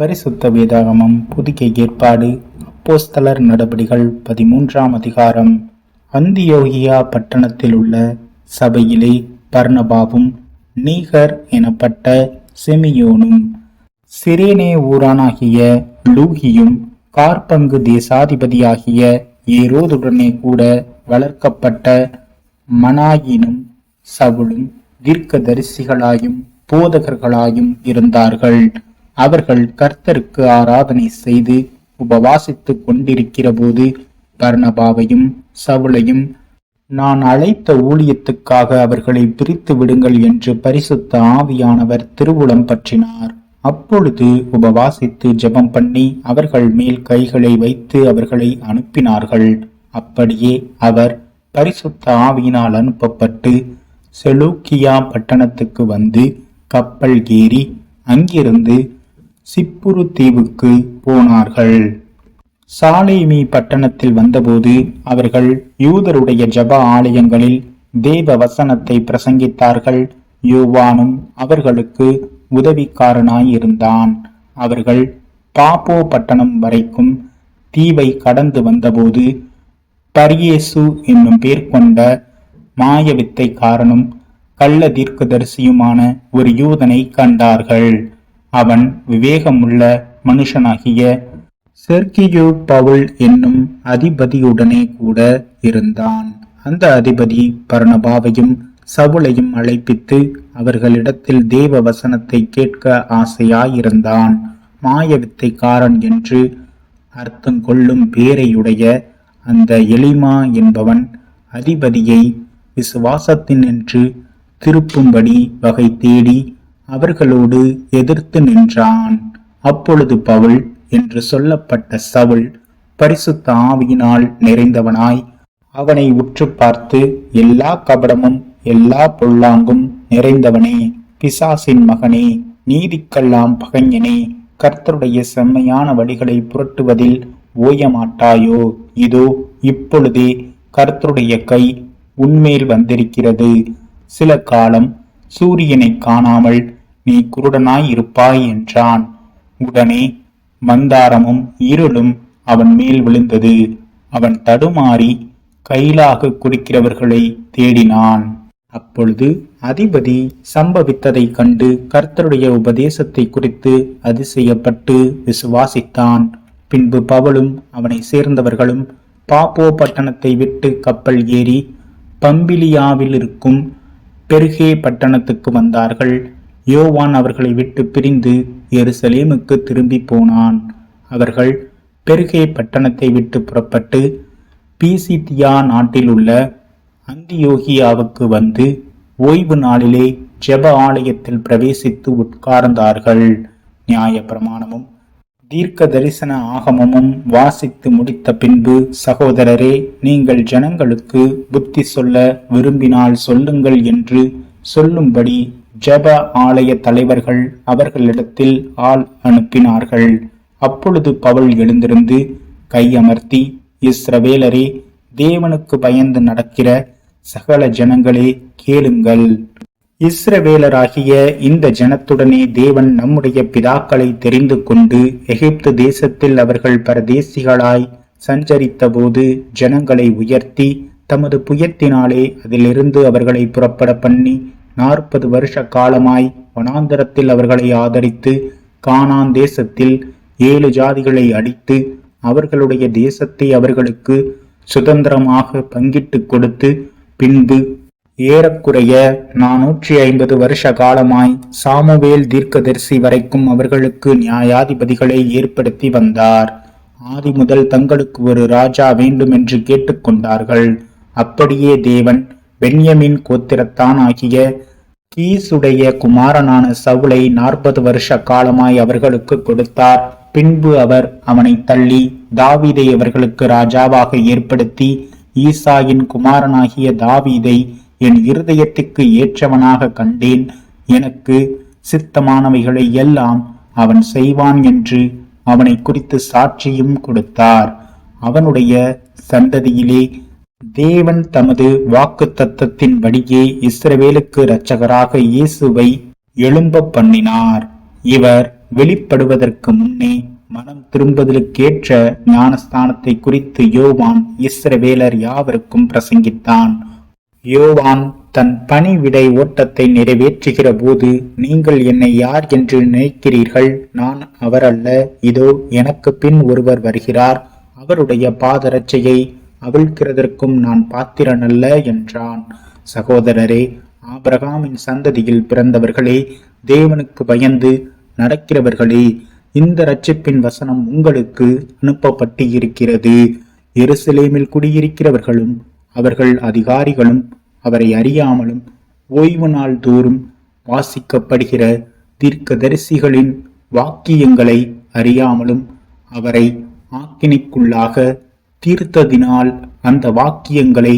பரிசுத்த வேதாகமம் புதிய ஏற்பாடு அப்போஸ்தலர் நடபடிகள் பதிமூன்றாம் அதிகாரம். அந்தியோகியா பட்டணத்தில் உள்ள சபையிலே பர்ணபாவும் நீகர் எனப்பட்ட செமியோனும் சிரேனே ஊரானாகிய லூகியும் கார்பங்கு தேசாதிபதியாகிய ஏரோதுடனே கூட வளர்க்கப்பட்ட மனாயினும் சவுலும் தீர்க்கதரிசிகளாயும் போதகர்களாயும் இருந்தார்கள். அவர்கள் கர்த்தருக்கு ஆராதனை செய்து உபவாசித்துக் கொண்டிருக்கிற போது பர்ணபாவையும் சவுளையும் நான் அழைத்த ஊழியத்துக்காக அவர்களை பிரித்து விடுங்கள் என்று பரிசுத்த ஆவியானவர் திருவுளம் பற்றினார். அப்பொழுது உபவாசித்து ஜெபம் பண்ணி அவர்கள் மேல் கைகளை வைத்து அவர்களை அனுப்பினார்கள். அப்படியே அவர் பரிசுத்த ஆவியினால் அனுப்பப்பட்டு செலூக்கியா பட்டணத்துக்கு வந்து கப்பல் ஏறி அங்கிருந்து சிப்புரு தீவுக்கு போனார்கள். சாலேமி பட்டணத்தில் வந்தபோது அவர்கள் யூதருடைய ஜப ஆலயங்களில் தேவ வசனத்தை பிரசங்கித்தார்கள். யோவானும் அவர்களுக்கு உதவிக்காரனாயிருந்தான். அவர்கள் பாப்போ பட்டணம் வரைக்கும் தீவை கடந்து வந்தபோது பரியேசு என்னும் பேர் கொண்ட மாயவித்தை காரனும் கள்ள தீர்க்கதரிசியுமான ஒரு யூதனை கண்டார்கள். அவன் விவேகமுள்ள மனுஷனாகிய செர்கியோ பவுல் என்னும் அதிபதியுடனே கூட இருந்தான். அந்த அதிபதி பர்ணபாவையும் சவுளையும் அழைப்பித்து அவர்களிடத்தில் தேவ வசனத்தை கேட்க ஆசையாயிருந்தான். மாயவித்தைக்காரன் என்று அர்த்தம் கொள்ளும் பேரையுடைய அந்த எலிமா என்பவன் அதிபதியை விசுவாசத்தினின்று திருப்பும்படி வகை தேடி அவர்களோடு எதிர்த்து நின்றான். அப்பொழுது பவுல் என்று சொல்லப்பட்ட சவுல் பரிசுத்த ஆவியினால் நிறைந்தவனாய் அவனை உற்று பார்த்து எல்லா கபடமும் எல்லா பொல்லாங்கும் நிறைந்தவனே பிசாசின் மகனே நீதிக்கெல்லாம் பகைஞனே கர்த்தருடைய செம்மையான வழிகளை புரட்டுவதில் ஓயமாட்டாயோ? இதோ இப்பொழுதே கர்த்தருடைய கை உன்மேல் வந்திருக்கிறது. சில காலம் சூரியனை காணாமல் நீ குருடனாய் இருப்பாய் என்றான். உடனே மந்தாரமும் இருளும் அவன் மேல் விழுந்தது. அவன் தடுமாறி கையிலாக குடிக்கிறவர்களை தேடினான். அப்பொழுது அதிபதி சம்பவித்ததைக் கண்டு கர்த்தருடைய உபதேசத்தை குறித்து அதிசயப்பட்டு விசுவாசித்தான். பின்பு பவலும் அவனை சேர்ந்தவர்களும் பாப்போ பட்டணத்தை விட்டு கப்பல் ஏறி பம்பிலியாவில் இருக்கும் பெருகே பட்டணத்துக்கு வந்தார்கள். யோவான் அவர்களை விட்டு பிரிந்து எருசலேமுக்கு திரும்பி போனான். அவர்கள் பெருகே பட்டணத்தை விட்டு புறப்பட்டு பீசித்தியா நாட்டில் உள்ள அந்தியோகியாவுக்கு வந்து ஓய்வு நாளிலே ஜெப ஆலயத்தில் பிரவேசித்து உட்கார்ந்தார்கள். நியாய பிரமாணமும் தீர்க்க தரிசன ஆகமமும் வாசித்து முடித்த பின்பு சகோதரரே நீங்கள் ஜனங்களுக்கு புத்தி சொல்ல விரும்பினால் சொல்லுங்கள் என்று சொல்லும்படி ஜப ஆலய தலைவர்கள் அவர்களிடத்தில் ஆள் அனுப்பினார்கள். அப்பொழுது பவுல் எழுந்திருந்து கையமர்த்தி இஸ்ரவேலரே தேவனுக்கு பயந்து நடக்கிற சகல ஜனங்களே கேளுங்கள். இஸ்ரவேலராகிய இந்த ஜனத்துடனே தேவன் நம்முடைய பிதாக்களை தெரிந்து கொண்டு எகிப்து தேசத்தில் அவர்கள் பரதேசிகளாய் சஞ்சரித்தபோது ஜனங்களை உயர்த்தி தமது புயத்தினாலே அதிலிருந்து அவர்களை புறப்பட பண்ணி நாற்பது வருஷ காலமாய் வனாந்தரத்தில் அவர்களை ஆதரித்து கானான் தேசத்தில் ஏழு ஜாதிகளை அடித்து அவர்களுடைய தேசத்தை அவர்களுக்கு சுதந்திரமாக பங்கிட்டு கொடுத்து பின்பு ஏறக்குறைய நானூற்றி ஐம்பது வருஷ காலமாய் சாமுவேல் தீர்க்கதரிசி வரைக்கும் அவர்களுக்கு நியாயாதிபதிகளை ஏற்படுத்தி வந்தார். ஆதி முதல் தங்களுக்கு ஒரு ராஜா வேண்டும் என்று கேட்டுக்கொண்டார்கள் அப்படியே தேவன் பென்யமின் கோத்திரத்தான் ஆகிய கீசுடைய குமாரனான சவுளை நாற்பது வருஷ காலமாய் அவர்களுக்கு கொடுத்தார். பின்பு அவர் அவனை தள்ளி தாவீதை அவர்களுக்கு ராஜாவாக ஏற்படுத்தி ஈசாயின் குமாரனாகிய தாவீதை என் இருதயத்துக்கு ஏற்றவனாக கண்டேன். எனக்கு சித்தமானவைகளை எல்லாம் அவன் செய்வான் என்று அவனை குறித்து சாட்சியும் கொடுத்தார். அவனுடைய சந்ததியிலே தேவன் தமது வாக்கு தத்தத்தின்படியே இஸ்ரவேலுக்கு இரட்சகராக இயேசுவை எழும்ப பண்ணினார். இவர் வெளிப்படுவதற்கு முன்னே மனம் திரும்புதலுக்கேற்ற ஞானஸ்தானத்தை குறித்து யோவான் இஸ்ரவேலர் யாவருக்கும் பிரசங்கித்தான். யோவான் தன் பணி விடை ஓட்டத்தை நிறைவேற்றுகிற போது நீங்கள் என்னை யார் என்று நினைக்கிறீர்கள்? நான் அவரல்ல. இதோ எனக்கு பின் ஒருவர் வருகிறார். அவருடைய பாதரட்சையை அவிழ்க்கிறதற்கும் நான் பாத்திரனல்ல என்றான். சகோதரரே ஆபிரகாமின் சந்ததியில் பிறந்தவர்களே தேவனுக்கு பயந்து நடக்கிறவர்களே இந்த ரட்சிப்பின் வசனம் உங்களுக்கு அனுப்பப்பட்டு இருக்கிறது எருசலேமில் குடியிருக்கிறவர்களும் அவர்கள் அதிகாரிகளும் அவரை அறியாமலும் ஓய்வு நாள் தோறும் வாசிக்கப்படுகிற தீர்க்கதரிசிகளின் வாக்கியங்களை அறியாமலும் அவரை ஆக்கினைக்குள்ளாக தீர்த்ததினால் அந்த வாக்கியங்களை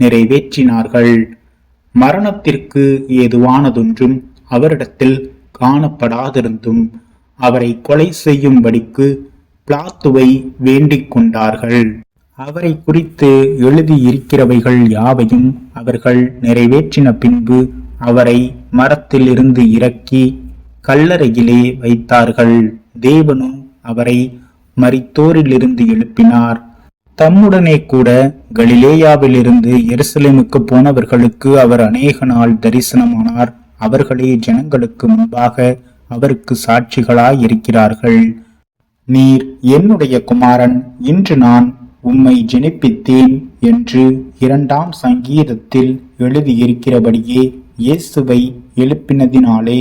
நிறைவேற்றினார்கள். மரணத்திற்கு ஏதுவானதொன்றும் அவரிடத்தில் காணப்படாதிருந்தும் அவரை கொலை செய்யும்படிக்கு பிளாத்துவை வேண்டிக் கொண்டார்கள். அவரை குறித்து எழுதியிருக்கிறவைகள் யாவையும் அவர்கள் நிறைவேற்றின பின்பு அவரை மரத்திலிருந்து இறக்கி கல்லறையிலே வைத்தார்கள். தேவனும் அவரை மரித்தோரிலிருந்து எழுப்பினார். தம்முடனே கூட கலிலேயாவிலிருந்து எருசலேமுக்கு போனவர்களுக்கு அவர் அநேக நாள் தரிசனமானார். அவர்களே ஜனங்களுக்கு முன்பாக அவருக்கு சாட்சிகளாய் இருக்கிறார்கள் நீர் என்னுடைய குமாரன் இன்று நான் உம்மை ஜெனிப்பித்தேன் என்று இரண்டாம் சங்கீதத்தில் எழுதியிருக்கிறபடியே இயேசுவை எழுப்பினதினாலே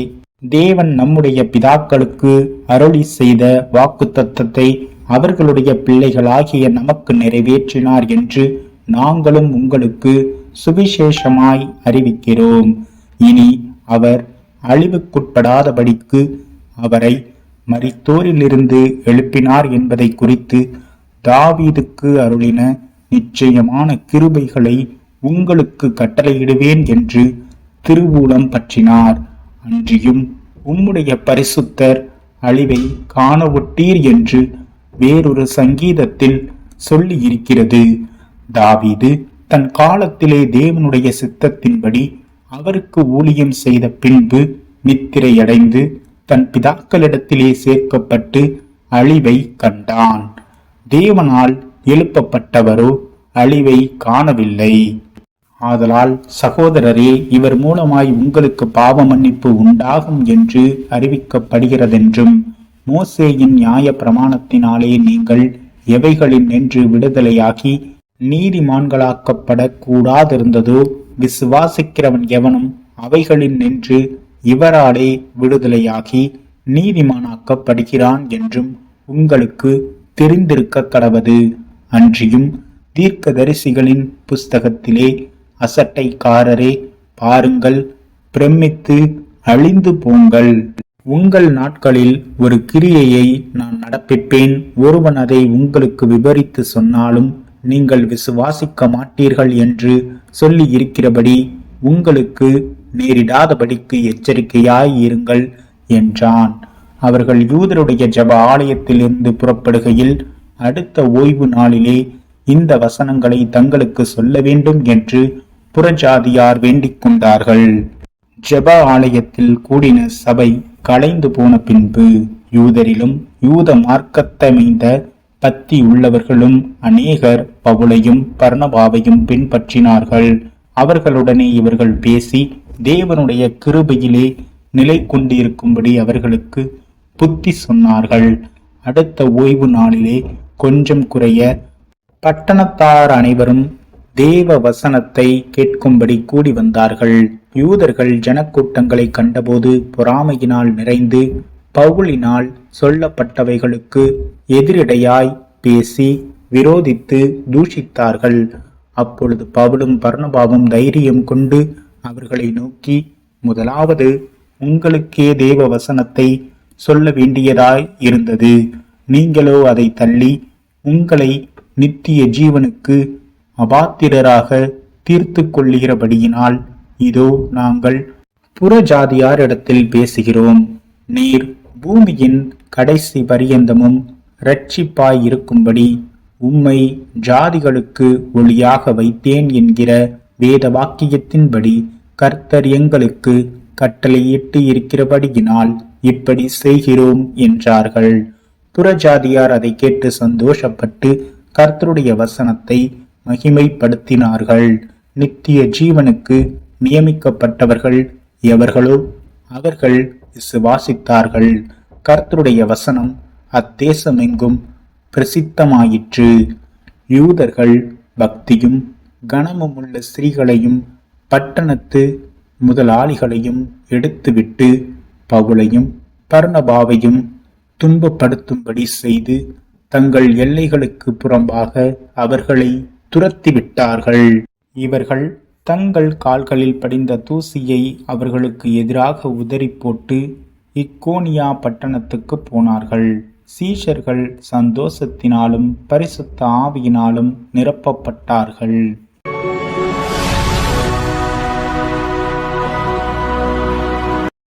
தேவன் நம்முடைய பிதாக்களுக்கு அருளி செய்த வாக்குத்தத்தத்தை அவர்களுடைய பிள்ளைகளாகிய நமக்கு நிறைவேற்றினார் என்று நாங்களும் உங்களுக்கு சுவிசேஷமாய் அறிவிக்கிறோம். இனி அவர் அழிவுக்குட்படாதபடிக்கு அவரை மரித்தோரிலிருந்து எழுப்பினார் என்பதை குறித்து தாவீதுக்கு அருளின நிச்சயமான கிருபைகளை உங்களுக்கு கட்டளையிடுவேன் என்று திருவூலம் பற்றினார். அன்றியும் உம்முடைய பரிசுத்தர் அழிவை காண ஒட்டீர் என்று வேறொரு சங்கீதத்தில் சொல்லி இருக்கிறது தாவீது தன் காலத்திலே தேவனுடைய சித்தத்தின்படி அவருக்கு ஊழியம் செய்த பின்பு நித்திரையடைந்து தன் பிதாக்களிடத்திலே சேர்க்கப்பட்டு அழிவை கண்டான். தேவனால் எழுப்பப்பட்டவரோ அழிவை காணவில்லை. ஆதலால் சகோதரரே இவர் மூலமாய் உங்களுக்கு பாவ மன்னிப்பு உண்டாகும் என்று அறிவிக்கப்படுகிறதென்றும் மோசேயின் நியாய பிரமாணத்தினாலே நீங்கள் எவைகளின் நின்று விடுதலையாகி நீதிமான்களாக்கப்படக் கூடாதிருந்ததோ விசுவாசிக்கிறவன் எவனும் அவைகளின் நின்று இவராலே விடுதலையாகி நீதிமானாக்கப்படுகிறான் என்றும் உங்களுக்கு தெரிந்திருக்க கடவது. அன்றியும் தீர்க்கதரிசிகளின் புஸ்தகத்திலே அசட்டைக்காரரே பாருங்கள் பிரமித்து அழிந்து போங்கள். உங்கள் நாட்களில் ஒரு கிரியையை நான் நடப்பிப்பேன். ஒருவன் அதை உங்களுக்கு விவரித்து சொன்னாலும் நீங்கள் விசுவாசிக்க மாட்டீர்கள் என்று சொல்லி இருக்கிறபடி உங்களுக்கு நேரிடாதபடிக்கு எச்சரிக்கையாய் இருங்கள் என்றான். அவர்கள் யூதருடைய ஜப ஆலயத்திலிருந்து புறப்படுகையில் அடுத்த ஓய்வு நாளிலே இந்த வசனங்களை தங்களுக்கு சொல்ல வேண்டும் என்று புறஜாதியார் வேண்டிக் கொண்டார்கள். ஜெப ஆலயத்தில் கூடின சபை கலைந்து போன பின்பு யூதரிலும் யூத மார்க்கத்தமைந்த பத்தி உள்ளவர்களும் அநேகர் பவுலையும் பர்ணபாவையும் பின்பற்றினார்கள். அவர்களுடனே இவர்கள் பேசி தேவனுடைய கிருபையிலே நிலை கொண்டிருக்கும்படி அவர்களுக்கு புத்தி சொன்னார்கள். அடுத்த ஓய்வு நாளிலே கொஞ்சம் குறைய பட்டணத்தார் அனைவரும் தேவ வசனத்தை கேட்கும்படி கூடி வந்தார்கள். யூதர்கள் ஜனக்கூட்டங்களை கண்டபோது பொறாமையினால் நிறைந்து பவுலினால் சொல்லப்பட்டவைகளுக்கு எதிரிடையாய் பேசி விரோதித்து தூஷித்தார்கள். அப்பொழுது பவுலும் பர்ணபாவும் தைரியம் கொண்டு அவர்களை நோக்கி முதலாவது உங்களுக்கே தேவ வசனத்தை சொல்ல வேண்டியதாய் இருந்தது. நீங்களோ அதை தள்ளி உங்களை நித்திய ஜீவனுக்கு அபாத்திரராக தீர்த்து கொள்ளுகிறபடியினால் இதோ நாங்கள் புறஜாதியாரிடத்தில் பேசுகிறோம். நீர் பூமியின் கடைசி பரியந்தமும் இரட்சிப்பாயிருக்கும்படி உம்மை ஜாதிகளுக்கு ஒளியாக வைத்தேன் என்கிற வேத வாக்கியத்தின்படி கர்த்தர் எங்களுக்கு கட்டளையிட்டு இருக்கிறபடியினால் இப்படி செய்கிறோம் என்றார்கள். புறஜாதியார் அதை கேட்டு சந்தோஷப்பட்டு கர்த்தருடைய வசனத்தை மகிமைப்படுத்தினார்கள். நித்திய ஜீவனுக்கு நியமிக்கப்பட்டவர்கள் எவர்களோ? அவர்கள் விசுவாசித்தார்கள். கர்த்தருடைய வசனம் அத்தேசமெங்கும் பிரசித்தமாயிற்று. யூதர்கள் பக்தியும் கனமும் உள்ள ஸ்திரீகளையும் பட்டணத்து முதலாளிகளையும் எடுத்துவிட்டு பவுலையும் பர்ணபாவையும் துன்பப்படுத்தும்படி செய்து தங்கள் எல்லைகளுக்கு புறம்பாக அவர்களை துரத்திவிட்டார்கள். இவர்கள் தங்கள் கால்களில் படிந்த தூசியை அவர்களுக்கு எதிராக உதறி போட்டு இக்கோனியா பட்டணத்துக்கு போனார்கள். சீஷர்கள் சந்தோஷத்தினாலும் பரிசுத்த ஆவியினாலும் நிரப்பப்பட்டார்கள்.